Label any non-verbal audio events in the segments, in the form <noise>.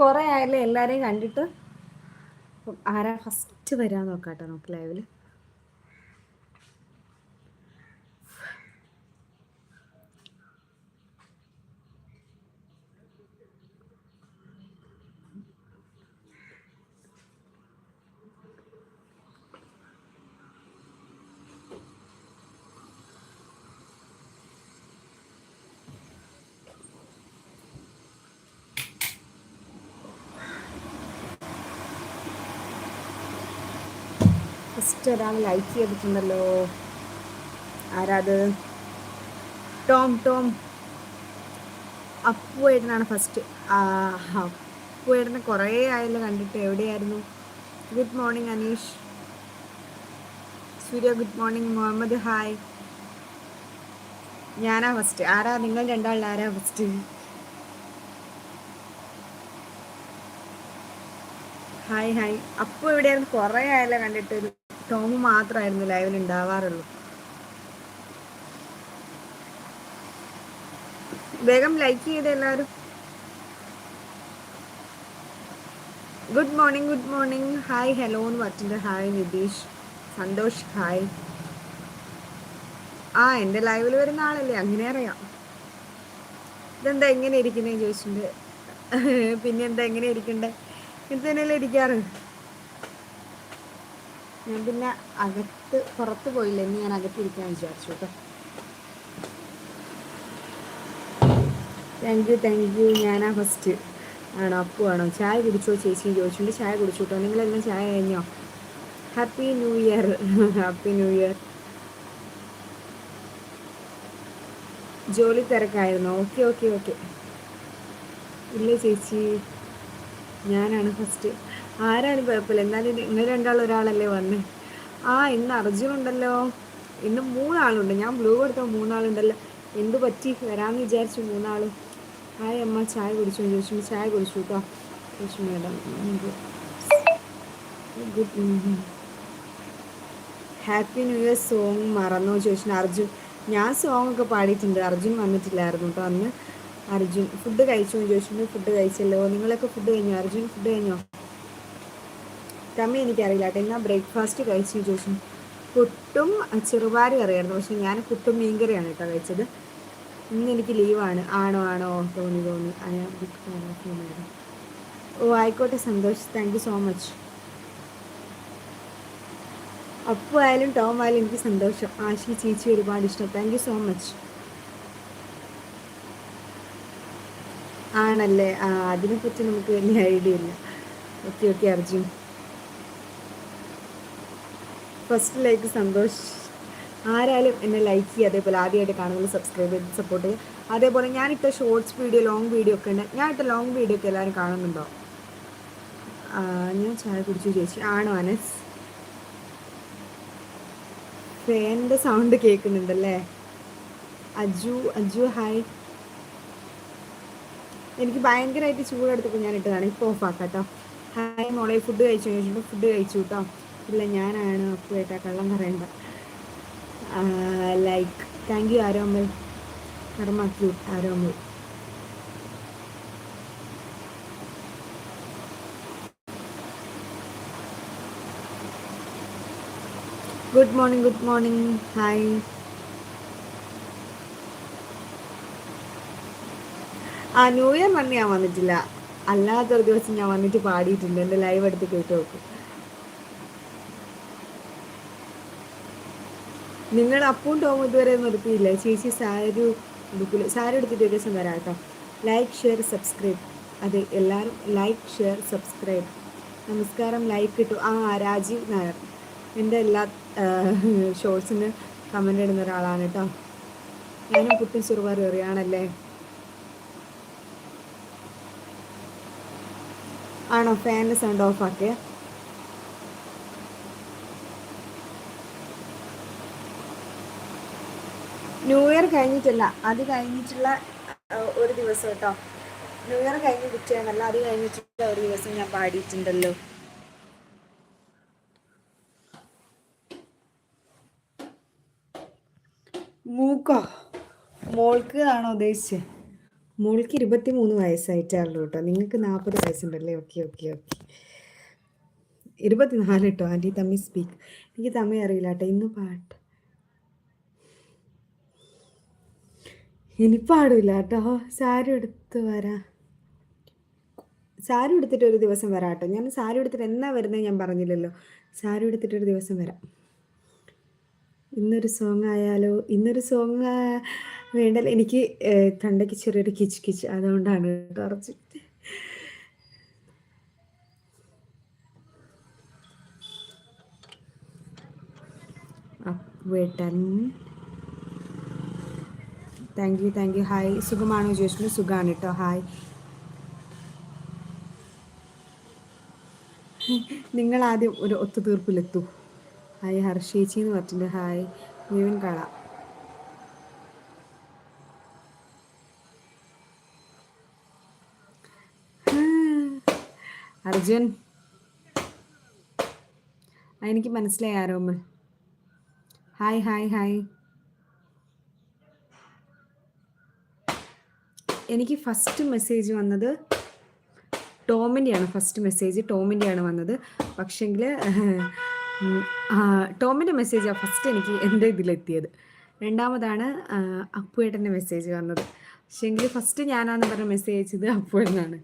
കുറേ ആയല്ലേ എല്ലാവരെയും കണ്ടിട്ട് ആരാ ഫസ്റ്റ് വരാൻ നോക്കാട്ടോ നമുക്ക് ലൈവിൽ ഫസ്റ്റ് ഒരാൾ ലൈക്ക് ചെയ്തിട്ടുണ്ടല്ലോ. ആരാത്? Tom Tom. അപ്പു ഏട്ടനാണ് ഫസ്റ്റ് അപ്പു ഏട്ടനെ കുറേ ആയല്ലോ കണ്ടിട്ട്. എവിടെയായിരുന്നു? Good morning Aneesh. Surya good morning Muhammad hi ഞാനാ ഫസ്റ്റ് ആരാ? നിങ്ങൾ രണ്ടാളിൽ ആരാ ഫസ്റ്റ് ഹായ് ഹായ് അപ്പു എവിടെയായിരുന്നു? കുറേ ആയല്ലോ കണ്ടിട്ട്. ടോമ് മാത്രമായിരുന്നു ലൈവിൽ ഉണ്ടാവാറുള്ളൂ. വേഗം ലൈക്ക് ചെയ്ത് എല്ലാവരും. Good morning good morning. Hi hello എന്ന് പറഞ്ഞിട്ടുണ്ട്. ഹായ് നിതീഷ്. സന്തോഷ് ഹായ്. ആ എന്റെ ലൈവിൽ വരുന്ന ആളല്ലേ? അങ്ങനെ അറിയാം. ഇതെന്താ എങ്ങനെ ഇരിക്കുന്നേ ചോദിച്ചിട്ടുണ്ട്. <laughs> പിന്നെന്താ എങ്ങനെ ഇരിക്കണ്ടേ? ഇത് തന്നെയല്ലേ ഇരിക്കാറ്? ഞാൻ പിന്നെ അകത്ത് പുറത്ത് പോയില്ല. ഇനി ഞാൻ അകത്തിരിക്കാൻ വിചാരിച്ചു കേട്ടോ താങ്ക് യു താങ്ക് യു ഞാനാ ഫസ്റ്റ് ആണോ? അപ്പു ആണോ? ചായ കുടിച്ചോ ചേച്ചി ചോദിച്ചിട്ടുണ്ട്. ചായ കുടിച്ചു കേട്ടോ നിങ്ങളെല്ലാം ചായ കഴിഞ്ഞോ? Happy new year happy new year ജോലി തിരക്കായിരുന്നു? ഓക്കെ ഓക്കെ ഓക്കെ ഇല്ല ചേച്ചി? ഞാനാണ് ഫസ്റ്റ് ആരാണ് കുഴപ്പമില്ല. എന്നാലും നിങ്ങൾ രണ്ടാളും ഒരാളല്ലേ വന്ന്. ആ ഇന്ന് അർജുൻ ഉണ്ടല്ലോ ഇന്ന് മൂന്നാളുണ്ട്. ഞാൻ ബ്ലൂ കൊടുത്ത മൂന്നാളുണ്ടല്ലോ. എന്ത് പറ്റി? വരാമെന്ന് വിചാരിച്ചു മൂന്നാളും. ഹായ് അമ്മ ചായ കുടിച്ചു? ചോദിച്ചു. ചായ കുടിച്ചു കേട്ടോ ചോദിച്ചു madam good happy new year song മറന്നോ? ചോദിച്ചു. അർജുൻ ഞാൻ സോങ് ഒക്കെ പാടിയിട്ടുണ്ട്. അർജുൻ വന്നിട്ടില്ലായിരുന്നു. കേട്ടോ അന്ന് അർജുൻ ഫുഡ് കഴിച്ചോ? ചോദിച്ചിട്ടുണ്ട് ഫുഡ് കഴിച്ചല്ലോ. നിങ്ങളൊക്കെ ഫുഡ് കഴിഞ്ഞോ? അർജുൻ ഫുഡ് കഴിഞ്ഞോ? തമ്മി എനിക്കറിയില്ല കേട്ടോ. എന്നാ ബ്രേക്ക്ഫാസ്റ്റ് കഴിച്ചു ചോദിച്ചു പുട്ടും ചെറുപാരി അറിയായിരുന്നു. പക്ഷെ ഞാൻ പുട്ടും മീൻകറിയാണ് കേട്ടോ കഴിച്ചത്. ഇന്ന് എനിക്ക് ലീവാണ്. ആണോ ആണോ തോന്നി തോന്നി. അങ്ങനെ ഓ ആയിക്കോട്ടെ Santhosh. Thank you so much Appu ആയാലും ടോം ആയാലും എനിക്ക് സന്തോഷം. ആശി ചേച്ചി ഒരുപാട് ഇഷ്ടം. താങ്ക് യു സോ മച്ച് ആണല്ലേ? ആ അതിനെപ്പറ്റി നമുക്ക് വലിയ ഐഡിയ ഇല്ല. Okay okay Arjun. First like Santhosh ആരായാലും എന്നെ ലൈക്ക് ചെയ്യുക അതേപോലെ ആദ്യമായിട്ട് കാണുന്നത് സബ്സ്ക്രൈബ് ചെയ്ത് സപ്പോർട്ട് ചെയ്യുക. അതേപോലെ ഞാനിട്ട ഷോർട്സ് വീഡിയോ ലോങ് വീഡിയോ ഒക്കെ ഉണ്ട്. ഞാനിട്ട ലോങ് വീഡിയോ ഒക്കെ എല്ലാവരും കാണുന്നുണ്ടോ? ഞാൻ ചായ കുടിച്ചു ചേച്ചി. ആണോ അനസ്? ഫാനിന്റെ സൗണ്ട് കേൾക്കുന്നുണ്ടല്ലേ? അജു അജു ഹായ് എനിക്ക് ഭയങ്കരമായിട്ട് ചൂടെടുത്തപ്പോൾ ഞാൻ ഇട്ടതാണ്. ഇപ്പോൾ ഓഫാക്കാം കേട്ടോ. ഹായ് മോളെ ഫുഡ് കഴിച്ചു? ചോദിച്ചിട്ട് ഫുഡ് കഴിച്ചു കേട്ടോ. ഇല്ല ഞാനാണ് അപ്പുമായിട്ട് കള്ളം പറയണ്ട. ലൈക്ക് താങ്ക് യു ആരോമൽ കർമ്മ cute Aromal good morning good morning hi ആ ന്യൂ ഇയർ വന്ന് ഞാൻ വന്നിട്ടില്ല. അല്ലാത്തൊരു ദിവസം ഞാൻ വന്നിട്ട് പാടിയിട്ടുണ്ട്. എന്റെ ലൈവ് എടുത്ത് കേട്ട് നോക്കും നിങ്ങൾ അപ്പും ടോമും ഇതുവരെ നിർത്തിയില്ല? ചേച്ചി സാരി എടുക്കില്ല സാരി എടുത്തിട്ട് ഒരു ദിവസം വരാം കേട്ടോ. ലൈക്ക് ഷെയർ സബ്സ്ക്രൈബ് അതെ എല്ലാവരും ലൈക്ക് ഷെയർ സബ്സ്ക്രൈബ് നമസ്കാരം. ലൈക്ക് കിട്ടും. ആ രാജീവ് നായർ. എന്റെ എല്ലാ ഷോർട്സിന് കമന്റ് ഇടുന്ന ഒരാളാണ് കേട്ടോ. ഞാനും കുട്ടി ചെറുപാർ എറിയാണല്ലേ ആണോ? ഫാനിന്റെ സൗണ്ട് ഓഫ് ആക്കിയേ? ന്യൂ ഇയർ കഴിഞ്ഞിട്ടില്ല. അത് കഴിഞ്ഞിട്ടുള്ള ഒരു ദിവസം കേട്ടോ. ന്യൂ ഇയർ കഴിഞ്ഞ് കുറ്റിയാണല്ല അത് കഴിഞ്ഞിട്ടുള്ള ഒരു ദിവസം ഞാൻ പാടിയിട്ടുണ്ടല്ലോ. മൂക്കോ? മോൾക്ക് ആണോ ഉദ്ദേശിച്ചത് മോൾക്ക് ഇരുപത്തി മൂന്ന് വയസ്സായിട്ടാണല്ലോ കേട്ടോ. നിങ്ങൾക്ക് നാൽപ്പത് വയസ്സുണ്ടല്ലേ? Okay okay okay. ഇരുപത്തിനാല് കേട്ടോ. ആന്റി തമ്മി സ്പീക്ക് എനിക്ക് തമ്മി അറിയില്ല കേട്ടോ. ഇന്ന് പാട്ട്. ഇനി പാടില്ല കേട്ടോ. സാരി എടുത്ത് വരാം. സാരി എടുത്തിട്ട് ഒരു ദിവസം വരാം കേട്ടോ. ഞാൻ സാരി എടുത്തിട്ട് എന്നാ വരുന്നത് ഞാൻ പറഞ്ഞില്ലല്ലോ. സാരി എടുത്തിട്ട് ഒരു ദിവസം വരാം. ഇന്നൊരു സോങ് ആയാലോ? ഇന്നൊരു സോങ് വേണ്ടല്ലോ. എനിക്ക് തൊണ്ടയ്ക്ക് ചെറിയൊരു കിച്ച് കിച്ച്. അതുകൊണ്ടാണ് കുറച്ച് വേട്ടൻ thank you thank you hi സുഖമാണോ ചോദിച്ചിട്ടുണ്ട് സുഖമാണ് കേട്ടോ ഹായ് നിങ്ങൾ ആദ്യം ഒരു ഒത്തുതീർപ്പിലെത്തു. ഹായ് ഹർഷേച്ചി എന്ന് പറഞ്ഞിട്ടുണ്ട്. ഹായ് മുഴുവൻ കള അർജുൻ. എനിക്ക് മനസ്സിലായി ആരോമൽ ഹായ് ഹായ് ഹായ് എനിക്ക് ഫസ്റ്റ് മെസ്സേജ് വന്നത് ടോമിന്റെയാണ്. ഫസ്റ്റ് മെസ്സേജ് ടോമിന്റെയാണ് വന്നത്. പക്ഷേങ്കിൽ ടോമിന്റെ മെസ്സേജാണ് ഫസ്റ്റ് എനിക്ക് എന്റെ ഇതിലെത്തിയത്. രണ്ടാമതാണ് അപ്പുവേട്ടന്റെ മെസ്സേജ് വന്നത്. പക്ഷേങ്കിൽ ഫസ്റ്റ് ഞാനാന്ന് പറഞ്ഞ മെസ്സേജ് അയച്ചത് അപ്പുവേട്ടനാണ്.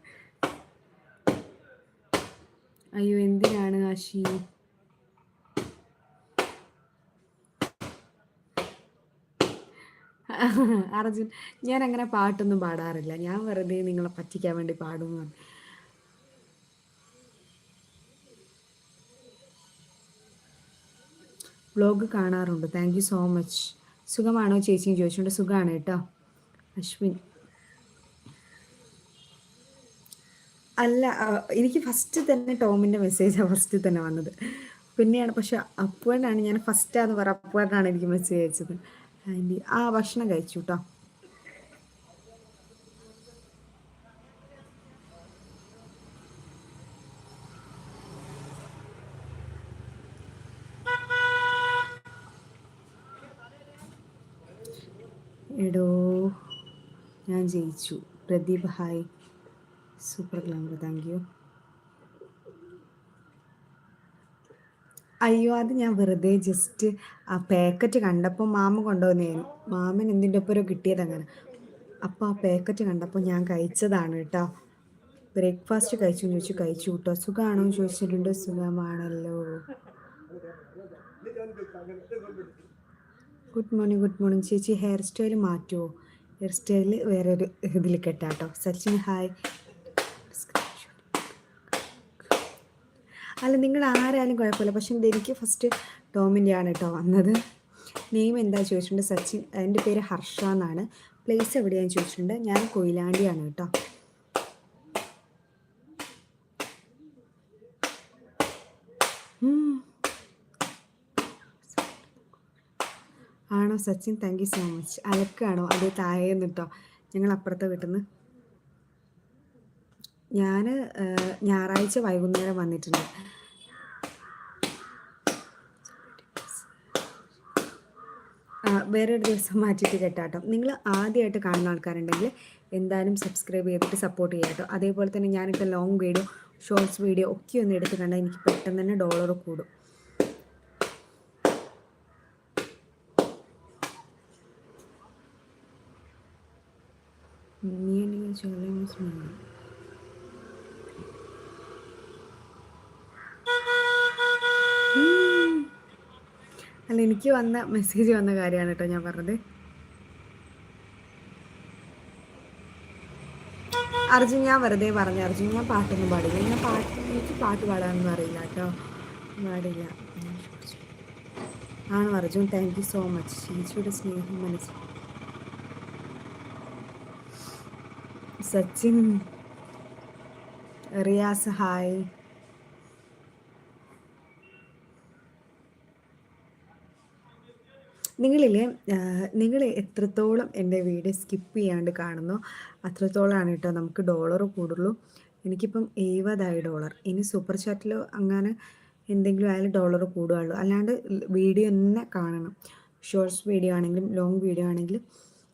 അയ്യോ എന്തിനാണ് ആശി? അർജുൻ ഞാൻ അങ്ങനെ പാട്ടൊന്നും പാടാറില്ല. ഞാൻ വെറുതെ നിങ്ങളെ പറ്റിക്കാൻ വേണ്ടി പാടുന്നു. വ്ലോഗ് കാണാറുണ്ട്. താങ്ക് യു സോ മച്ച് സുഖമാണോ ചേച്ചി ചോദിച്ചുകൊണ്ട് സുഖമാണ് കേട്ടോ. അശ്വിൻ. അല്ല എനിക്ക് ഫസ്റ്റ് തന്നെ ടോമിന്റെ മെസ്സേജാണ് ഫസ്റ്റ് തന്നെ വന്നത്. പിന്നെയാണ് പക്ഷെ അപ്പുവേണ്ടാണ് ഞാൻ ഫസ്റ്റാന്ന് പറ അപ്പുവേണ്ടാണ് എനിക്ക് മെസ്സേജ് അയച്ചത്. ആന്റി ആ ഭക്ഷണം കഴിച്ചു കേട്ടോ എടോ ഞാൻ ജയിച്ചു. Pradeep hi. Super glamour thank you. അയ്യോ അത് ഞാൻ വെറുതെ ജസ്റ്റ് ആ പാക്കറ്റ് കണ്ടപ്പോൾ മാമ കൊണ്ടുവന്നേനു മാമൻ എന്തിന്റെ ഒപ്പരോ കിട്ടിയത് അങ്ങനെ. അപ്പോൾ ആ പാക്കറ്റ് കണ്ടപ്പോൾ ഞാൻ കഴിച്ചതാണ് കേട്ടോ. ബ്രേക്ക്ഫാസ്റ്റ് കഴിച്ചു ചോദിച്ചു കഴിച്ചു കേട്ടോ സുഖമാണോ? ചോദിച്ചിട്ടുണ്ട്. സുഖമാണല്ലോ. ഗുഡ് മോർണിംഗ് ഗുഡ് മോർണിംഗ് ചേച്ചി ഹെയർ സ്റ്റൈൽ മാറ്റുമോ ഹെയർ സ്റ്റൈൽ വേറെ ഒരു ഇതിൽ കെട്ടാട്ടോ സച്ചിൻ ഹായ് അല്ല നിങ്ങൾ ആരായാലും കുഴപ്പമില്ല. പക്ഷെ എനിക്ക് ഫസ്റ്റ് ടോമിന്റെ ആണ് കേട്ടോ വന്നത്. നെയിം എന്താ ചോദിച്ചിട്ടുണ്ട്? സച്ചിൻ. എന്റെ പേര് ഹർഷ എന്നാണ്. പ്ലേസ് എവിടെയാണെന്ന് ചോദിച്ചിട്ടുണ്ട്? ഞാൻ കൊയിലാണ്ടിയാണ് കേട്ടോ ആണോ Sachin? Thank you so much അലക്കാണോ? അതേ താഴേന്ന് കേട്ടോ ഞങ്ങൾ അപ്പുറത്തെ വീട്ടിൽ നിന്ന് ഞാൻ ഞായറാഴ്ച വൈകുന്നേരം വന്നിട്ടുണ്ട്. വേറൊരു ദിവസം മാറ്റിയിട്ട് കേട്ടാട്ടോ. നിങ്ങൾ ആദ്യമായിട്ട് കാണുന്ന ആൾക്കാരുണ്ടെങ്കിൽ എന്തായാലും സബ്സ്ക്രൈബ് ചെയ്തിട്ട് സപ്പോർട്ട് ചെയ്യാം കേട്ടോ. അതേപോലെ തന്നെ ഞാനിപ്പോൾ ലോങ് വീഡിയോ ഷോർട്സ് വീഡിയോ ഒക്കെ ഒന്ന് എടുത്ത് കണ്ടാൽ എനിക്ക് പെട്ടെന്ന് തന്നെ ഡോളർ കൂടും. ചോദ്യം söylemesmiyorum. അല്ല എനിക്ക് വന്ന മെസ്സേജ് വന്ന കാര്യമാണ് കേട്ടോ ഞാൻ പറഞ്ഞത്. അർജുൻ ഞാൻ വെറുതെ പറഞ്ഞു അർജുൻ ഞാൻ പാട്ടൊന്നും പാടില്ല. ഞാൻ പാട്ട് എനിക്ക് പാട്ട് പാടാനൊന്നും അറിയില്ല കേട്ടോ. പാടില്ല. ആണ് Arjun? Thank you so much ചേച്ചിയുടെ സ്നേഹം മനസ്സിൽ സച്ചിൻ റിയാസ് ഹായ് നിങ്ങളില്ലേ നിങ്ങൾ എത്രത്തോളം എന്റെ വീഡിയോ സ്കിപ്പ് ചെയ്യാണ്ട് കാണുന്നോ അത്രത്തോളമാണ് കേട്ടോ നമുക്ക് ഡോളർ കൂടുള്ളൂ. എനിക്കിപ്പം എഴുപതായി ഡോളർ ഇനി സൂപ്പർ ചാറ്റിലോ അങ്ങനെ എന്തെങ്കിലും ആയാലും ഡോളർ കൂടുകയുള്ളൂ. അല്ലാണ്ട് വീഡിയോ തന്നെ കാണണം. ഷോർട്സ് വീഡിയോ ആണെങ്കിലും ലോങ് വീഡിയോ ആണെങ്കിലും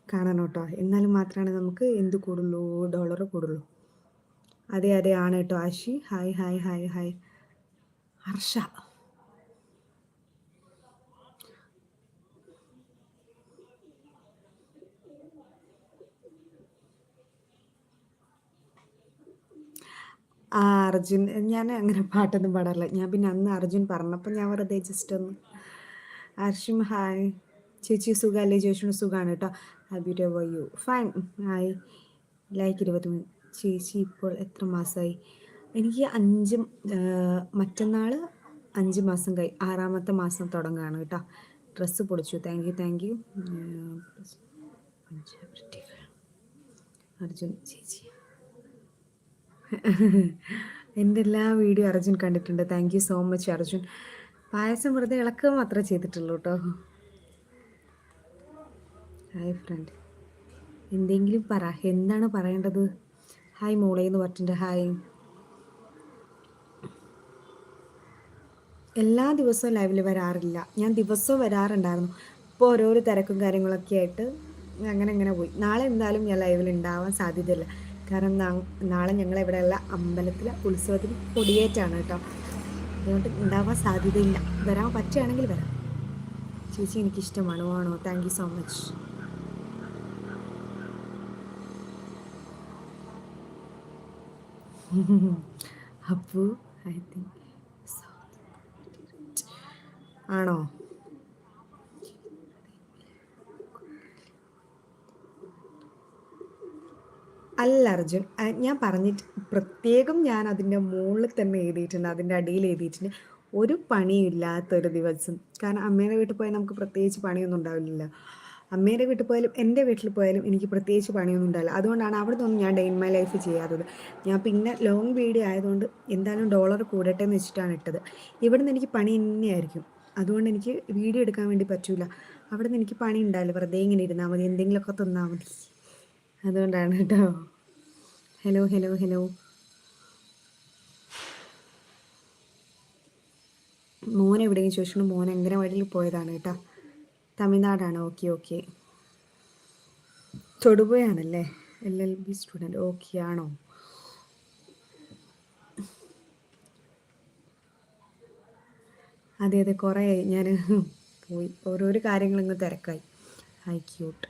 കാണണം കേട്ടോ. എന്നാലും മാത്രമാണ് നമുക്ക് എന്ത് കൂടുള്ളൂ? ഡോളർ കൂടുള്ളൂ. അതെ അതെ ആണ് കേട്ടോ. Ashi hi hi hi hi Harsha. ആ അർജുൻ ഞാൻ അങ്ങനെ പാട്ടൊന്നും പാടാറില്ല. ഞാൻ പിന്നെ അന്ന് അർജുൻ പറഞ്ഞപ്പോൾ ഞാൻ വെറുതെ ജസ്റ്റ് ഒന്ന് അർഷും ഹായ് ചേച്ചി സുഖമല്ലേ ചേച്ചിയുടെ സുഖമാണ് കേട്ടോ. ഹാപ്പി വയ്യു ഫൈൻ ഹായ് ലൈക്ക് ഇരുപത് ചേച്ചി ഇപ്പോൾ എത്ര മാസമായി എനിക്ക് അഞ്ച് മറ്റന്നാൾ അഞ്ച് മാസം കഴി ആറാമത്തെ മാസം തുടങ്ങുകയാണ് കേട്ടോ. ഡ്രസ്സ് പൊളിച്ചു. Thank you thank you Arjun ചേച്ചി. എന്റെ എല്ലാ വീഡിയോ അർജുൻ കണ്ടിട്ടുണ്ട്? Thank you so much Arjun. പായസം വെറുതെ ഇളക്കുക മാത്രമേ ചെയ്തിട്ടുള്ളൂ കേട്ടോ ഹായ് ഫ്രണ്ട് എന്തെങ്കിലും പറ. എന്താണ് പറയേണ്ടത്? ഹായ് മോളെ എന്ന് പറഞ്ഞിട്ടുണ്ട്. ഹായ് എല്ലാ ദിവസവും ലൈവിൽ വരാറില്ല. ഞാൻ ദിവസവും വരാറുണ്ടായിരുന്നു. ഇപ്പോൾ ഓരോരോ തിരക്കും കാര്യങ്ങളൊക്കെ ആയിട്ട് അങ്ങനെ അങ്ങനെ പോയി. നാളെ എന്തായാലും ഞാൻ ലൈവിൽ ഉണ്ടാവാൻ സാധ്യതയില്ല. കാരണം നാളെ ഞങ്ങൾ ഇവിടെയുള്ള അമ്പലത്തിലെ ഉത്സവത്തിന് കൊടിയേറ്റാണ് കേട്ടോ. അതുകൊണ്ട് ഉണ്ടാവാൻ സാധ്യതയില്ല. വരാൻ പറ്റുകയാണെങ്കിൽ വരാം. ചേച്ചി എനിക്കിഷ്ടമാണ്. ആണോ? Thank you so much Appu I think ആണോ? അല്ല അർജുൻ. ഞാൻ പറഞ്ഞിട്ട് പ്രത്യേകം ഞാൻ അതിന്റെ മുകളിൽ തന്നെ എഴുതിയിട്ടുണ്ട്. അതിന്റെ അടിയിൽ എഴുതിയിട്ടുണ്ട്. ഒരു പണിയില്ലാത്തൊരു ദിവസം. കാരണം അമ്മേന്റെ വീട്ടിൽ പോയാൽ നമുക്ക് പ്രത്യേകിച്ച് പണിയൊന്നും ഉണ്ടാവില്ലല്ലോ. അമ്മേന്റെ വീട്ടിൽ പോയാലും എന്റെ വീട്ടിൽ പോയാലും എനിക്ക് പ്രത്യേകിച്ച് പണിയൊന്നും ഉണ്ടാവില്ല. അതുകൊണ്ടാണ് അവിടെ നിന്നൊന്നും ഞാൻ ഡെയിൻ മൈ ലൈഫ് ചെയ്യാത്തത്. ഞാൻ പിന്നെ ലോങ് വീഡിയോ ആയതുകൊണ്ട് എന്തായാലും ഡോളർ കൂടട്ടെ എന്ന് വെച്ചിട്ടാണ് ഇട്ടത്. ഇവിടെ നിന്ന് എനിക്ക് പണി തന്നെയായിരിക്കും അതുകൊണ്ട് എനിക്ക് വീഡിയോ എടുക്കാൻ വേണ്ടി പറ്റില്ല അവിടെ നിന്ന് എനിക്ക് പണി ഉണ്ടാവില്ല. വെറുതെ ഇങ്ങനെ ഇരുന്നാൽ മതി. എന്തെങ്കിലുമൊക്കെ തന്നാൽ മതി. അതുകൊണ്ടാണ് കേട്ടോ ഹലോ ഹലോ ഹലോ മോൻ എവിടെയെങ്കിലും ചോദിച്ചു മോൻ അംഗനവാടിയിൽ പോയതാണ് കേട്ടോ തമിഴ്നാടാണ്. Okay okay തൊടുപുഴയാണല്ലേ? L L B student okay ആണോ? അതെ അതെ. കുറേ ഞാൻ പോയി. ഓരോരോ കാര്യങ്ങളിങ്ങ് തിരക്കായി. ഹൈ ക്യൂട്ട്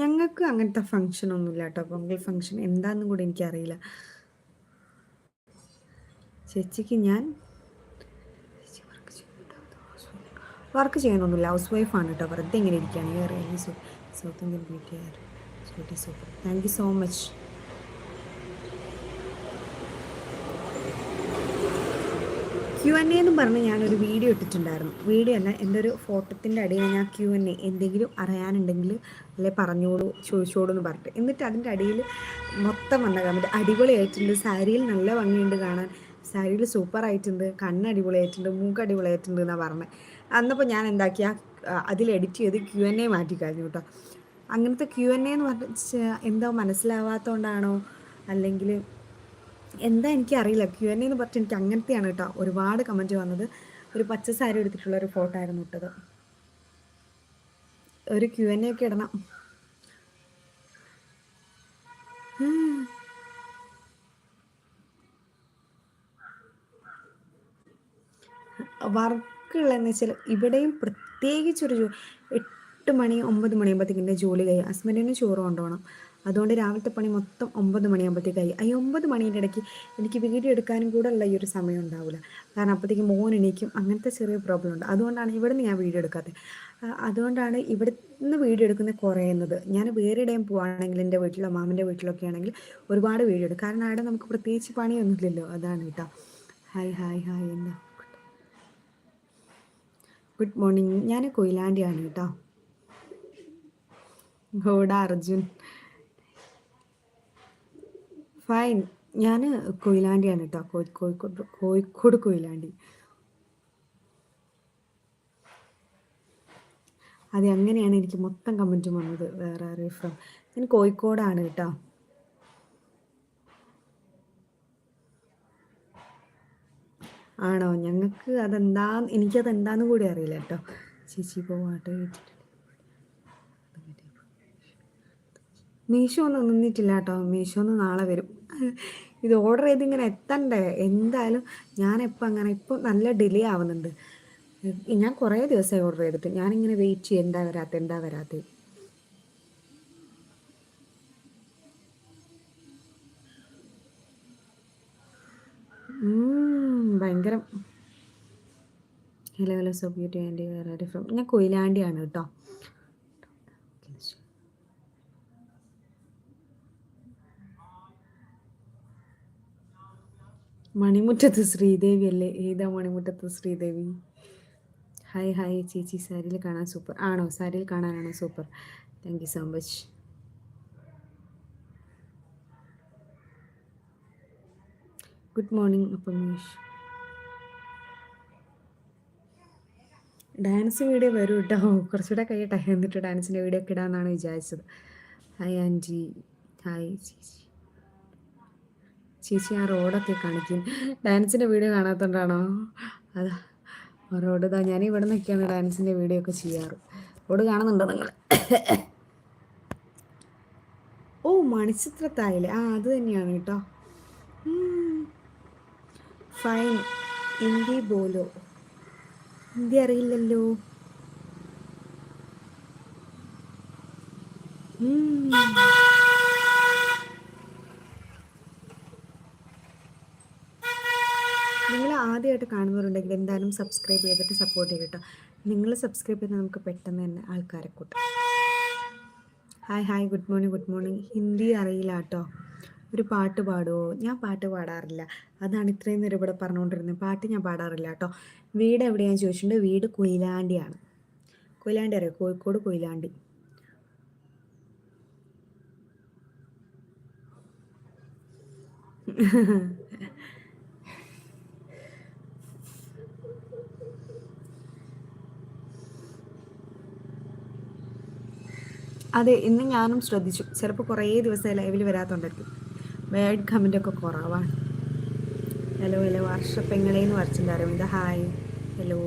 ഞങ്ങൾക്ക് അങ്ങനത്തെ ഫങ്ഷൻ ഒന്നുമില്ല കേട്ടോ പൊങ്കൽ ഫങ്ഷൻ എന്താണെന്നും കൂടി എനിക്കറിയില്ല. ചേച്ചിക്ക് ഞാൻ വർക്ക് ചെയ്യുന്നൊന്നുമില്ല ഹൗസ് വൈഫാണ് കേട്ടോ വെറുതെ ഇങ്ങനെ ഇരിക്കുകയാണ്. South Indian beauty super thank you so much Q N A എന്ന് പറഞ്ഞ് ഞാനൊരു വീഡിയോ ഇട്ടിട്ടുണ്ടായിരുന്നു. വീഡിയോ അല്ല എന്റെ ഒരു ഫോട്ടോത്തിന്റെ അടിയിൽ ഞാൻ ക്യു എൻ എ എന്തെങ്കിലും അറിയാനുണ്ടെങ്കിൽ അല്ലെ പറഞ്ഞോളൂ ചോദിച്ചോളൂ എന്ന് പറഞ്ഞിട്ട്. എന്നിട്ട് അതിന്റെ അടിയിൽ മൊത്തം വന്ന കമന്റ് അടിപൊളിയായിട്ടുണ്ട് സാരിയിൽ നല്ല ഭംഗിയുണ്ട് കാണാൻ. സാരിയിൽ സൂപ്പർ ആയിട്ടുണ്ട് കണ്ണ് അടിപൊളിയായിട്ടുണ്ട് മൂക്ക് അടിപൊളിയായിട്ടുണ്ട് എന്നാണ് പറഞ്ഞത് അന്നപ്പോൾ ഞാൻ എന്താക്കി ആ അതിൽ എഡിറ്റ് ചെയ്ത് ക്യു എൻ എ മാറ്റി കഴിഞ്ഞു കേട്ടോ. അങ്ങനത്തെ ക്യു എൻ എ എന്ന് പറഞ്ഞ എന്തോ മനസ്സിലാവാത്തതുകൊണ്ടാണോ അല്ലെങ്കിൽ എന്താ എനിക്ക് അറിയില്ല ക്യു എൻ എന്ന് പറഞ്ഞിട്ട് എനിക്ക് അങ്ങനത്തെയാണ് കേട്ടോ ഒരുപാട് കമന്റ് വന്നത്. ഒരു പച്ച സാരി എടുത്തിട്ടുള്ള ഒരു ഫോട്ടോ ആയിരുന്നു ഇട്ടത്. ഒരു ക്യു എൻ എ ഒക്കെ ഇടണം. വർക്കുള്ളതെന്ന് വെച്ചാൽ ഇവിടെയും പ്രത്യേകിച്ചൊരു എട്ട് മണി ഒമ്പത് മണിയാകുമ്പോഴത്തേക്കിന്റെ ജോലി കഴിയും. ഹസ്ബൻഡിന് ചോറ് കൊണ്ടുപോകണം. അതുകൊണ്ട് രാവിലത്തെ പണി മൊത്തം ഒമ്പത് മണിയാകുമ്പോഴത്തേക്കായി ഈ ഒമ്പത് മണീന്റെ ഇടയ്ക്ക് എനിക്ക് വീഡിയോ എടുക്കാനും കൂടെ ഉള്ള ഈ ഒരു സമയം ഉണ്ടാവില്ല കാരണം അപ്പോഴത്തേക്ക് മോൻ എണീക്കും. അങ്ങനത്തെ ചെറിയ പ്രോബ്ലം ഉണ്ട്. അതുകൊണ്ടാണ് ഇവിടെ നിന്ന് ഞാൻ വീഡിയോ എടുക്കാത്തത് അതുകൊണ്ടാണ് ഇവിടെ നിന്ന് വീഡിയോ എടുക്കുന്നത് കുറയുന്നത്. ഞാൻ വേറെ ഇടയും പോവുകയാണെങ്കിൽ എന്റെ വീട്ടിലോ മാമിന്റെ വീട്ടിലൊക്കെ ആണെങ്കിൽ ഒരുപാട് വീഡിയോ എടുക്കും. കാരണം അവിടെ നമുക്ക് പ്രത്യേകിച്ച് പണിയൊന്നുമില്ലല്ലോ. അതാണ് കേട്ടോ. Hi hi hi. എന്താ? Good morning. ഞാൻ കൊയിലാണ്ടിയാണ് കേട്ടോ. ഗോഡ അർജുൻ. ഫൈൻ ഞാൻ കൊയിലാണ്ടിയാണ് കേട്ടോ കോഴിക്കോട് കോഴിക്കോട് കൊയിലാണ്ടി. അതെ അങ്ങനെയാണ് എനിക്ക് മൊത്തം കമന്റും വന്നത്. വേറെ റീഫ്രം ഫ്രം ഞാൻ കോഴിക്കോടാണ് കേട്ടോ ആണോ? ഞങ്ങൾക്ക് അതെന്താ എനിക്കത് എന്താന്ന് കൂടി അറിയില്ല കേട്ടോ ചേച്ചി പോവാട്ടെ മീഷോ ഒന്നും നിന്നിട്ടില്ല കേട്ടോ മീഷോ ഒന്ന് നാളെ വരും. ഇത് ഓർഡർ ചെയ്ത് ഇങ്ങനെ എത്തണ്ടേ? എന്തായാലും ഞാനിപ്പോൾ അങ്ങനെ ഇപ്പം നല്ല ഡിലേ ആവുന്നുണ്ട്. ഞാൻ കുറേ ദിവസമായി ഓർഡർ ചെയ്തിട്ട്. ഞാനിങ്ങനെ വെയിറ്റ് ചെയ്യും. എന്താ വരാത്ത? എന്താ വരാത്ത? ഭയങ്കരം. ഹലോ ഹലോ സോ ബ്യൂട്ടി ആൻഡി വേറെ ഡിഫറെ ഞാൻ കൊയിലാണ്ടിയാണ് കേട്ടോ. മണിമുറ്റത്ത് ശ്രീദേവി അല്ലേ ഏതാ മണിമുറ്റത്ത് ശ്രീദേവി? ഹായ് ഹായ് ചേച്ചി. സാരിയിൽ കാണാൻ സൂപ്പർ ആണോ? സാരിയിൽ കാണാനാണോ super thank you so much good morning അപ്പമേഷ്. Dance video വരും കേട്ടോ കുറച്ചുകൂടെ കഴിയട്ടെ. എന്നിട്ട് ഡാൻസിന്റെ വീഡിയോ ഒക്കെ ഇടാമെന്നാണ് വിചാരിച്ചത്. ഹായ് ആന്റി ഹായ് ചേച്ചി. ചേച്ചി ആ റോഡൊക്കെ കാണിക്കും. ഡാൻസിന്റെ വീഡിയോ കാണാത്തോണ്ടാണോ? അതാ റോഡ് ഇതാ ഞാൻ ഇവിടെ നിൽക്കുകയാണ് ഡാൻസിന്റെ വീഡിയോ ഒക്കെ ചെയ്യാറ്. റോഡ് കാണുന്നുണ്ടോ നിങ്ങൾ ഓ മണിച്ചിത്രത്തായില്ലേ ആ അത് തന്നെയാണ് കേട്ടോ. ഫൈൻ. ഹിന്ദി ബോലോ. ഇന്ത്യ അറിയില്ലല്ലോ. നിങ്ങൾ ആദ്യമായിട്ട് കാണുന്നവരുണ്ടെങ്കിൽ എന്തായാലും സബ്സ്ക്രൈബ് ചെയ്തിട്ട് സപ്പോർട്ട് ചെയ്യട്ടോ നിങ്ങൾ സബ്സ്ക്രൈബ് ചെയ്താൽ നമുക്ക് പെട്ടെന്ന് തന്നെ ആൾക്കാരെ കൂട്ടാം. Hi hi good morning good morning Hindi അറിയില്ല കേട്ടോ. ഒരു പാട്ട് പാടുമോ ഞാൻ പാട്ട് പാടാറില്ല. അതാണ് ഇത്രയും നേരം ഇവിടെ പറഞ്ഞുകൊണ്ടിരുന്നത്. പാട്ട് ഞാൻ പാടാറില്ല കേട്ടോ. വീട് എവിടെയാണെന്ന് ചോദിച്ചിട്ടുണ്ട്. വീട് കൊയിലാണ്ടിയാണ്. കൊയിലാണ്ടി അറിയോ? കോഴിക്കോട് കൊയിലാണ്ടി. <laughs> അതെ ഇന്ന് ഞാനും ശ്രദ്ധിച്ചു. ചിലപ്പോൾ കുറേ ദിവസം ലൈവിൽ വരാത്തോണ്ടായിരിക്കും. വേഡ് കമന്റ് ഒക്കെ കുറവാണ്. ഹലോ ഹലോ വർഷപ്പെങ്ങളേന്ന് വരച്ചിട്ടുണ്ടായിരുന്നു ഇത് ഹായ് ഹലോ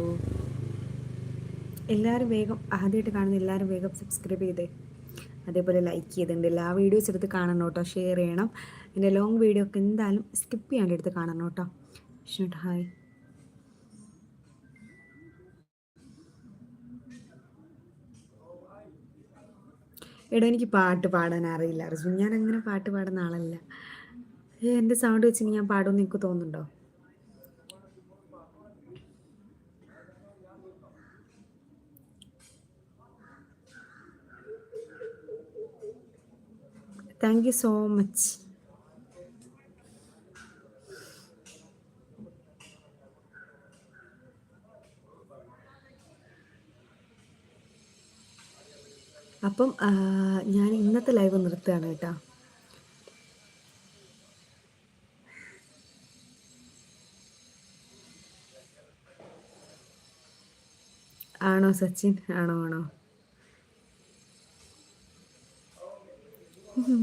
എല്ലാവരും വേഗം ആദ്യമായിട്ട് കാണുന്ന എല്ലാവരും വേഗം സബ്സ്ക്രൈബ് ചെയ്തേ. അതേപോലെ ലൈക്ക് ചെയ്തിട്ടുണ്ട്. എല്ലാ വീഡിയോസ് എടുത്ത് കാണണം കേട്ടോ. ഷെയർ ചെയ്യണം. എന്റെ ലോങ് വീഡിയോ ഒക്കെ എന്തായാലും സ്കിപ്പ് ചെയ്യാണ്ട് എടുത്ത് കാണണം കേട്ടോ. ഹായ് എടാ എനിക്ക് പാട്ട് പാടാൻ അറിയില്ല. അർജുൻ ഞാൻ അങ്ങനെ പാട്ട് പാടുന്ന ആളല്ല. എന്റെ സൗണ്ട് വെച്ച് ഞാൻ പാടുമെന്ന് എനിക്ക് തോന്നുന്നുണ്ടോ? താങ്ക് യു സോ മച്ച് അപ്പം ഞാൻ ഇന്നത്തെ ലൈവ് നിർത്തുകയാണ് കേട്ടോ. ആണോ സച്ചിൻ? ആണോ ആണോ?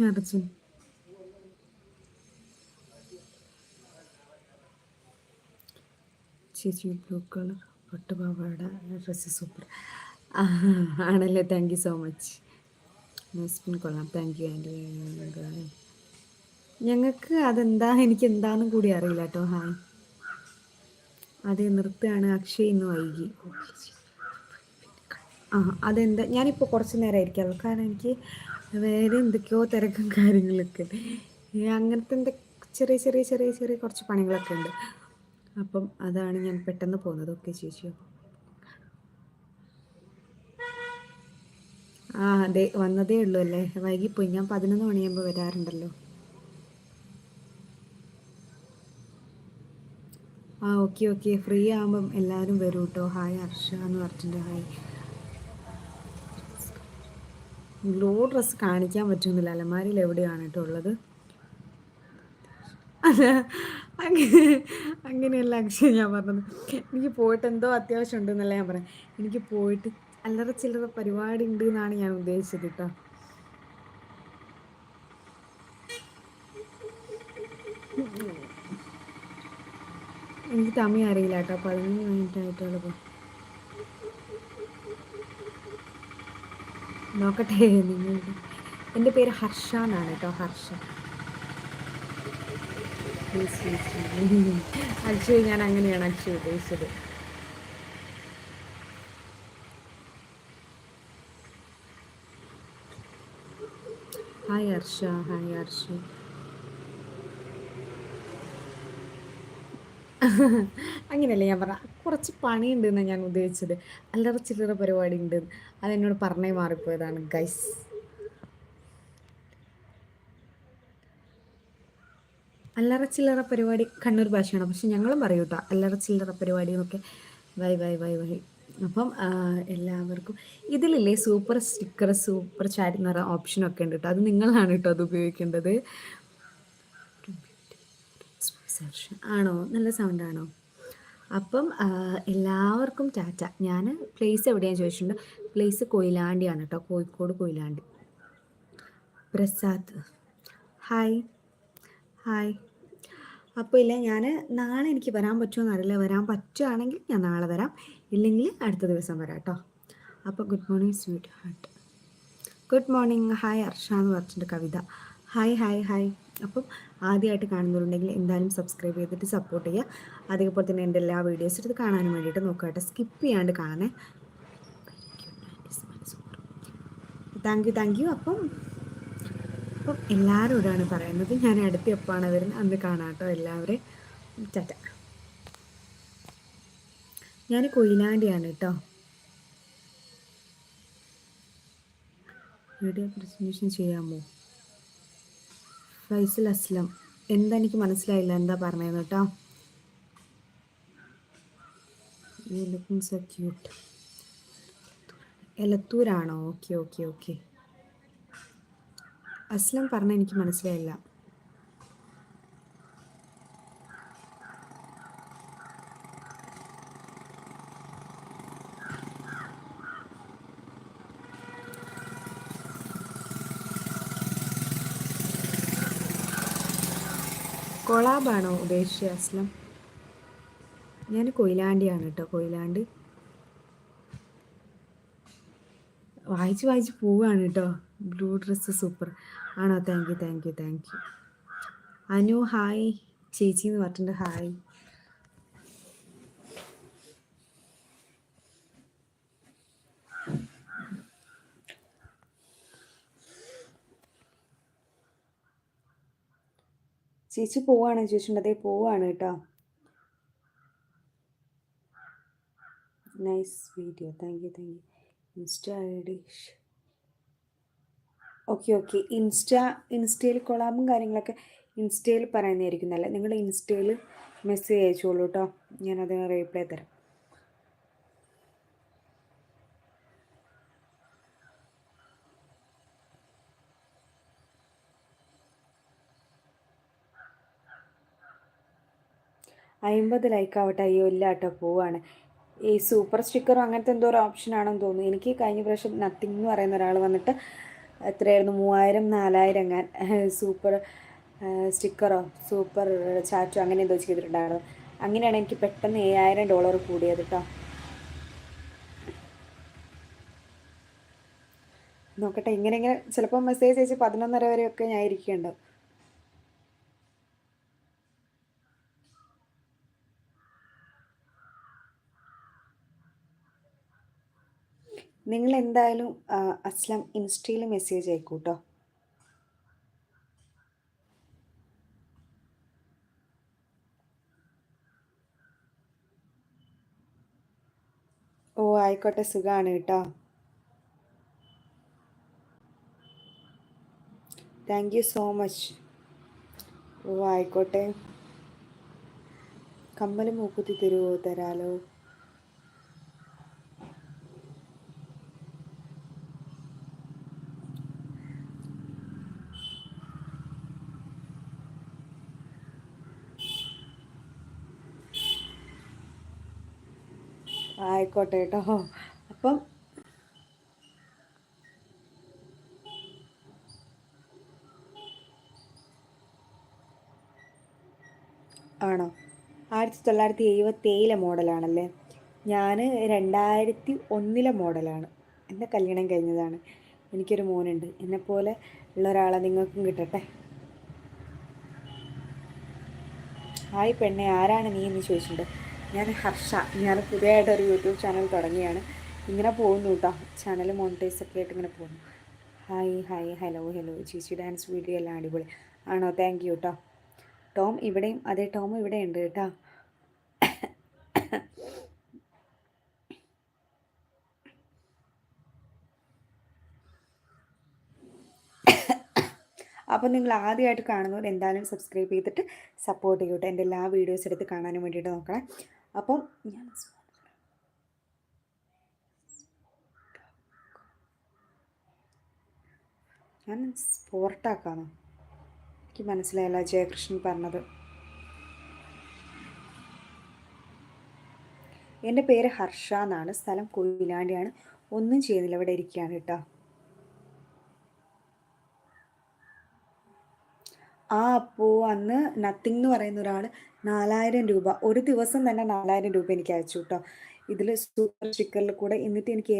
അർജുൻ. ചേച്ചി ബ്ലൂ കളർ പട്ടുപാവാട ഡ്രസ്സ് സൂപ്പർ ആണല്ലേ? താങ്ക് യു സോ മച്ച് ന്യൂസ്പിൻ കൊള്ളാം. താങ്ക് യു ആൻഡ് ഞങ്ങൾക്ക് അതെന്താ? എനിക്ക് എന്താണെന്നും കൂടി അറിയില്ല കേട്ടോ. ഹായ് അതെ നിർത്തുകയാണ് അക്ഷയ് ഇന്ന് വൈകി. ആ അതെന്താ? ഞാനിപ്പോൾ കുറച്ച് നേരം ആയിരിക്കാം കാരണം എനിക്ക് വേറെ എന്തൊക്കെയോ തിരക്കും കാര്യങ്ങളൊക്കെ. അങ്ങനത്തെ എന്തൊക്കെ ചെറിയ ചെറിയ ചെറിയ ചെറിയ കുറച്ച് പണികളൊക്കെ ഉണ്ട്. അപ്പം അതാണ് ഞാൻ പെട്ടെന്ന് പോകുന്നത്. ഓക്കെ ചേച്ചിയോ ആ അതെ വന്നതേ ഉള്ളൂ അല്ലേ? വൈകിപ്പോയി. ഞാൻ പതിനൊന്ന് മണിയാകുമ്പോൾ വരാറുണ്ടല്ലോ. ആ ഓക്കെ ഓക്കെ. ഫ്രീ ആകുമ്പം എല്ലാവരും വരും കേട്ടോ ഹായ് ഹർഷ എന്ന് പറഞ്ഞിട്ടുണ്ട്. ഹായ്. ലോ ഡ്രസ് കാണിക്കാൻ പറ്റുന്നില്ല. അലമാരിയിൽ എവിടെയാണ് കേട്ടോ ഉള്ളത്? അങ്ങനെ അങ്ങനെയല്ല അക്ഷയ ഞാൻ പറഞ്ഞത്. എനിക്ക് പോയിട്ട് എന്തോ അത്യാവശ്യം ഉണ്ടെന്നല്ല ഞാൻ പറയാം എനിക്ക് പോയിട്ട് അല്ലറ ചില്ലറ പരിപാടി ഉണ്ട് എന്നാണ് ഞാൻ ഉദ്ദേശിച്ചത് കേട്ടോ എനിക്ക് തമിഴ് അറിയില്ല കേട്ടോ പതിനൊന്ന് മിനിറ്റ് ആയിട്ടുള്ളൂ നോക്കട്ടെ നിങ്ങളുടെ എന്റെ പേര് ഹർഷ. എന്നാണ് കേട്ടോ ഹർഷ അക്ഷയ് ഞാൻ അങ്ങനെയാണ് അക്ഷയ് ഉദ്ദേശിച്ചത്. Hi Harsha hi Harsha. അങ്ങനെയല്ല ഞാൻ പറഞ്ഞ? കുറച്ച് പണിയുണ്ട് എന്നാണ് ഞാൻ ഉദ്ദേശിച്ചത്. അല്ലറ ചില്ലറ പരിപാടി ഉണ്ട് അതെന്നോട് പറഞ്ഞേ മാറിപ്പോയതാണ് ഗൈസ് അല്ലറ ചില്ലറ പരിപാടി കണ്ണൂർ ഭാഷയാണ്. പക്ഷെ ഞങ്ങളും പറയൂട്ടോ അല്ലറ ചില്ലറ പരിപാടി എന്നൊക്കെ വൈ വൈ വൈ വൈ. അപ്പം എല്ലാവർക്കും ഇതിലില്ലേ സൂപ്പർ സ്റ്റിക്കർ സൂപ്പർ ചാറ്റ് എന്ന് പറയുന്ന ഓപ്ഷനൊക്കെ ഉണ്ട് കേട്ടോ അത് നിങ്ങളാണ് കേട്ടോ അത് ഉപയോഗിക്കേണ്ടത്. ആണോ? നല്ല സൗണ്ട് ആണോ? അപ്പം എല്ലാവർക്കും ടാറ്റ. ഞാൻ പ്ലേസ് എവിടെയാണ് ചോദിച്ചിട്ടുണ്ട്? പ്ലേസ് കൊയിലാണ്ടിയാണ് കേട്ടോ കോഴിക്കോട് കൊയിലാണ്ടി. പ്രസാദ്. ഹായ് ഹായ് അപ്പോൾ ഇല്ല ഞാൻ നാളെ എനിക്ക് വരാൻ പറ്റുമോ അറിയില്ല. വരാൻ പറ്റുകയാണെങ്കിൽ ഞാൻ നാളെ വരാം. ഇല്ലെങ്കിൽ അടുത്ത ദിവസം വരാം കേട്ടോ. അപ്പോൾ good morning sweetheart good morning hi Arsha എന്ന് പറഞ്ഞിട്ട് കവിത. ഹായ് ഹായ് ഹായ് അപ്പം ആദ്യമായിട്ട് കാണുന്നുണ്ടെങ്കിൽ എന്തായാലും സബ്സ്ക്രൈബ് ചെയ്തിട്ട് സപ്പോർട്ട് ചെയ്യുക. അതേപോലെ തന്നെ എന്റെ എല്ലാ വീഡിയോസും എടുത്ത് കാണാനും വേണ്ടിയിട്ട് നോക്കുക സ്കിപ്പ് ചെയ്യാണ്ട് കാണേ താങ്ക് യു താങ്ക് യു അപ്പം അപ്പം എല്ലാവരോടാണ് പറയുന്നത്. ഞാൻ അടുത്ത എപ്പോഴാണ് വരുന്നത്. അന്ന് കാണാം കേട്ടോ എല്ലാവരെയും. ചാറ്റ ഞാൻ കൊയിലാണ്ടിയാണ് കേട്ടോ. വീഡിയോ പ്രസന്റേഷൻ ചെയ്യാമോ? ഫൈസൽ അസ്ലം. എന്താ എനിക്ക് മനസ്സിലായില്ല. എന്താ പറഞ്ഞത് കേട്ടോ. Looking so cute എലത്തൂരാണോ? Okay okay okay. Aslam പറഞ്ഞ എനിക്ക് മനസ്സിലായില്ല. കൊളാബാണോ ഉദ്ദേശിച്ച അസ്ലം? ഞാൻ കൊയിലാണ്ടിയാണ് കേട്ടോ കൊയിലാണ്ട്. വായിച്ച് വായിച്ച് പോവുകയാണ് കേട്ടോ. Blue dress super. ആണോ? Thank you thank you thank you. Anu hi. ചേച്ചി എന്ന് പറഞ്ഞിട്ടുണ്ട് ഹായ്. ചേച്ചി പോവാണ് ചോദിച്ചിട്ടുണ്ട് അതേ പോവാണ് കേട്ടോ. Nice video thank you thank you. Insta I D okay okay. Insta ഇൻസ്റ്റയിൽ കൊളാബും കാര്യങ്ങളൊക്കെ ഇൻസ്റ്റയിൽ പറയുന്നതായിരിക്കും നല്ല നിങ്ങൾ ഇൻസ്റ്റയിൽ മെസ്സേജ് അയച്ചോളൂ കേട്ടോ. ഞാനതിന് റീപ്ലൈ തരാം. അമ്പത് ലൈക്ക് ആവട്ടെ. അയ്യോ ഇല്ല കേട്ടോ. പോവാണ്. ഈ സൂപ്പർ സ്റ്റിക്കറും അങ്ങനത്തെ എന്തോ ഒരു ഓപ്ഷൻ ആണെന്ന് തോന്നുന്നു. എനിക്ക് കഴിഞ്ഞ പ്രാവശ്യം നത്തിങ് എന്ന് പറയുന്ന ഒരാൾ വന്നിട്ട് എത്രയായിരുന്നു? മൂവായിരം നാലായിരം ഞാൻ സൂപ്പർ സ്റ്റിക്കറോ സൂപ്പർ ചാറ്റോ അങ്ങനെ എന്തോ ചെയ്തിട്ടുണ്ടായിരുന്നു. അങ്ങനെയാണ് എനിക്ക് പെട്ടെന്ന് ഏഴായിരം ഡോളർ കൂടിയത് കേട്ടോ നോക്കട്ടെ ഇങ്ങനെ ഇങ്ങനെ ചിലപ്പോൾ മെസ്സേജ് അയച്ച് പതിനൊന്നര വരെയൊക്കെ ഞാൻ ഇരിക്കുന്നുണ്ടാവും നിങ്ങൾ എന്തായാലും അസ്ലം ഇൻസ്റ്റയിൽ മെസ്സേജ് അയക്കൂട്ടോ. ഓ ആയിക്കോട്ടെ സുഖമാണ് കേട്ടോ. താങ്ക് യു സോ മച്ച് ഓ ആയിക്കോട്ടെ. കമ്മൽ മൂക്കുത്തി തരുമോ തരാലോ. ആയിക്കോട്ടെ കേട്ടോ. അപ്പം ആണോ? ആയിരത്തി തൊള്ളായിരത്തി എഴുപത്തി ഏഴിലെ മോഡലാണല്ലേ? ഞാൻ രണ്ടായിരത്തി ഒന്നിലെ മോഡലാണ്. എന്റെ കല്യാണം കഴിഞ്ഞതാണ്. എനിക്കൊരു മോനുണ്ട്. എന്നെപ്പോലെ ഉള്ള ഒരാളെ നിങ്ങൾക്കും കിട്ടട്ടെ. ഹായ് പെണ്ണെ ആരാണ് നീ എന്ന് ചോദിച്ചിട്ടുണ്ട്. ഞാൻ ഹർഷ. ഞാൻ പുതിയതായിട്ട് ഒരു യൂട്യൂബ് ചാനൽ തുടങ്ങിയാണ്. ഇങ്ങനെ പോകുന്നു കേട്ടോ ചാനൽ മോണിറ്റൈസ് ഒക്കെ ആയിട്ട് ഇങ്ങനെ പോകുന്നു. ഹായ് ഹായ് ഹലോ ഹലോ ചേച്ചി ഡാൻസ് വീഡിയോ എല്ലാം അടിപൊളി. ആണോ? താങ്ക് യു കേട്ടോ ടോം ഇവിടെയും അതെ ടോം ഇവിടെ ഉണ്ട് കേട്ടോ അപ്പോൾ നിങ്ങൾ ആദ്യമായിട്ട് കാണുന്നവർ എന്തായാലും സബ്സ്ക്രൈബ് ചെയ്തിട്ട് സപ്പോർട്ട് ചെയ്യൂട്ടോ എന്റെ എല്ലാ വീഡിയോസ് എടുത്ത് കാണാനും വേണ്ടിയിട്ട് നോക്കണേ. അപ്പം ഞാൻ ഞാൻ സ്പോർട്ടാക്കാന്നോ എനിക്ക് മനസ്സിലായല്ല ജയകൃഷ്ണൻ പറഞ്ഞത്. എന്റെ പേര് ഹർഷ എന്നാണ്. സ്ഥലം കൊയിലാണ്ടിയാണ്. ഒന്നും ചെയ്യുന്നില്ല. ഇവിടെ ഇരിക്കുകയാണ് കേട്ടോ. ആ അപ്പോൾ അന്ന് നത്തിങ് എന്ന് പറയുന്ന ഒരാൾ നാലായിരം രൂപ. ഒരു ദിവസം തന്നെ നാലായിരം രൂപ എനിക്ക് അയച്ചു കേട്ടോ ഇതിൽ സൂപ്പർ സ്റ്റിക്കറിൽ കൂടെ എന്നിട്ട് എനിക്ക്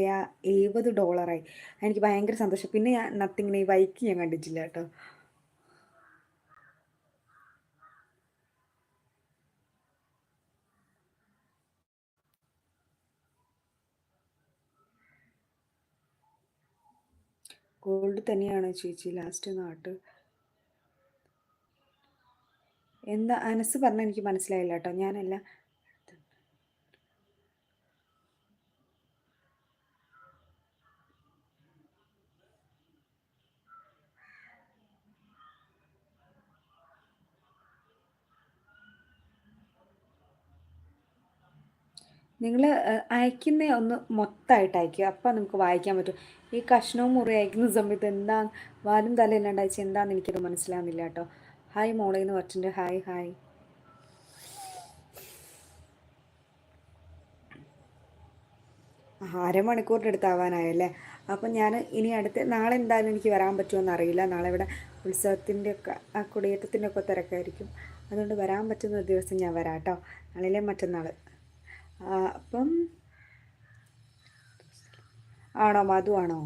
എഴുപത് ഡോളറായി എനിക്ക് ഭയങ്കര സന്തോഷം. പിന്നെ ഞാൻ നത്തിങ്ങിനെ ഈ വൈക്ക് ഞാൻ കണ്ടിട്ടില്ല കേട്ടോ ഗോൾഡ് തന്നെയാണോ ചേച്ചി ലാസ്റ്റ് നാട്ട്. എന്താ അനസ് പറഞ്ഞ എനിക്ക് മനസ്സിലായില്ല കേട്ടോ. ഞാനല്ല. നിങ്ങൾ അയക്കുന്ന ഒന്ന് മൊത്തമായിട്ട് അയക്കുക അപ്പം നമുക്ക് വായിക്കാൻ പറ്റും. ഈ കഷ്ണവും മുറി അയക്കുന്ന സമയത്ത് എന്താ വാലും തലയില്ലാണ്ട് അയച്ച് എന്താണെന്ന് എനിക്കത് മനസ്സിലാവുന്നില്ല കേട്ടോ. ഹായ് മോളെ എന്ന് പറഞ്ഞിട്ടുണ്ട് ഹായ്. ഹായ് അരമണിക്കൂറിന്റെ അടുത്താവാനായല്ലേ അപ്പം ഞാൻ ഇനി അടുത്ത് നാളെ എന്തായാലും എനിക്ക് വരാൻ പറ്റുമെന്ന് അറിയില്ല. നാളെ ഇവിടെ ഉത്സവത്തിന്റെ ഒക്കെ ആ കുടിയേറ്റത്തിന്റെ ഒക്കെ തിരക്കായിരിക്കും. അതുകൊണ്ട് വരാൻ പറ്റുന്ന ഒരു ദിവസം ഞാൻ വരാം കേട്ടോ. നാളെ മറ്റന്നാൾ അപ്പം ആണോ മധു ആണോ?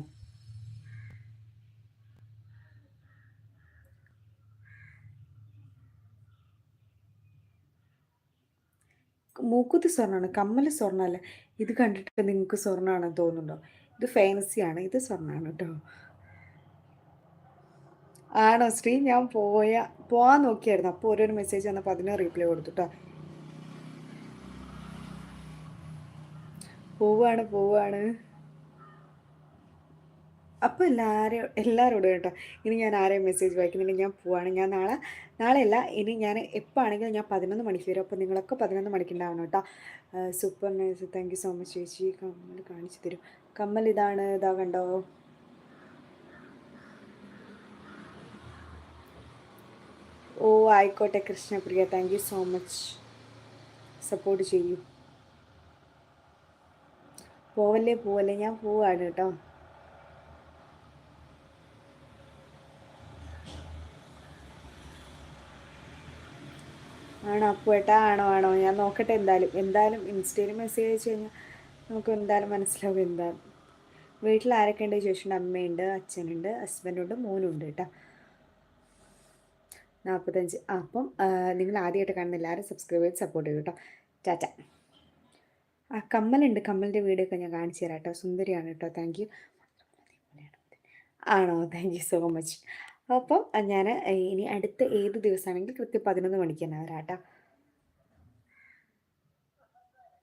മൂക്കുത്തി സ്വർണമാണ് കമ്മൽ സ്വർണമല്ല. ഇത് കണ്ടിട്ട് നിങ്ങൾക്ക് സ്വർണമാണെന്ന് തോന്നുന്നുണ്ടോ? ഇത് ഫാൻസിയാണ് ഇത് സ്വർണമാണ് കേട്ടോ. ആണോ ശ്രീ? ഞാൻ പോയ പോവാൻ നോക്കിയായിരുന്നു. അപ്പോൾ ഓരോരു മെസ്സേജ് വന്നപ്പോൾ അതിന് റീപ്ലൈ കൊടുത്തു കേട്ടോ പോവാണ് പോവാണ്. അപ്പോൾ എല്ലാവരും എല്ലാവരോടും കേട്ടോ. ഇനി ഞാൻ ആരെയും മെസ്സേജ് വായിക്കുന്നില്ല. ഞാൻ പോവാണ്. ഞാൻ നാളെ നാളെ അല്ല ഇനി ഞാൻ എപ്പോൾ ആണെങ്കിലും ഞാൻ പതിനൊന്ന് മണിക്ക് വരും. അപ്പോൾ നിങ്ങളൊക്കെ പതിനൊന്ന് മണിക്ക് ഉണ്ടാവണം കേട്ടോ super nice thank you so much ചേച്ചി. കമ്മൽ കാണിച്ചു തരും. കമ്മൽ ഇതാണ് ഇതാ കണ്ടോ? ഓ ആയിക്കോട്ടെ Krishnapriya. Thank you so much support ചെയ്യൂ. പോവല്ലേ പോവല്ലേ? ഞാൻ പോവാണ് കേട്ടോ. ആണോ? അപ്പുവേട്ട ആണോ ആണോ? ഞാൻ നോക്കട്ടെ എന്തായാലും. എന്തായാലും ഇൻസ്റ്റയിൽ മെസ്സേജ് അയച്ചു കഴിഞ്ഞാൽ നമുക്ക് എന്തായാലും മനസ്സിലാവും എന്തായാലും വീട്ടിൽ ആരൊക്കെ ഉണ്ട്? ചോദിച്ചിട്ടുണ്ട് അമ്മയുണ്ട് അച്ഛനുണ്ട് ഹസ്ബൻഡുണ്ട് മോനുണ്ട് കേട്ടോ. നാൽപ്പത്തഞ്ച് അപ്പം നിങ്ങൾ ആദ്യമായിട്ട് കാണുന്ന എല്ലാവരും സബ്സ്ക്രൈബ് ചെയ്ത് സപ്പോർട്ട് ചെയ്യും കേട്ടോ. ടാറ്റ. ആ കമ്മലുണ്ട്. കമ്മലിന്റെ വീഡിയോ ഒക്കെ ഞാൻ കാണിച്ചു തരാം കേട്ടോ. സുന്ദരിയാണ് കേട്ടോ. താങ്ക് യു ആണോ? താങ്ക് യു സോ മച്ച് അപ്പം ഞാൻ ഇനി അടുത്ത ഏത് ദിവസമാണെങ്കിൽ കൃത്യം പതിനൊന്ന് മണിക്ക് തന്നെ വരാം കേട്ടോ.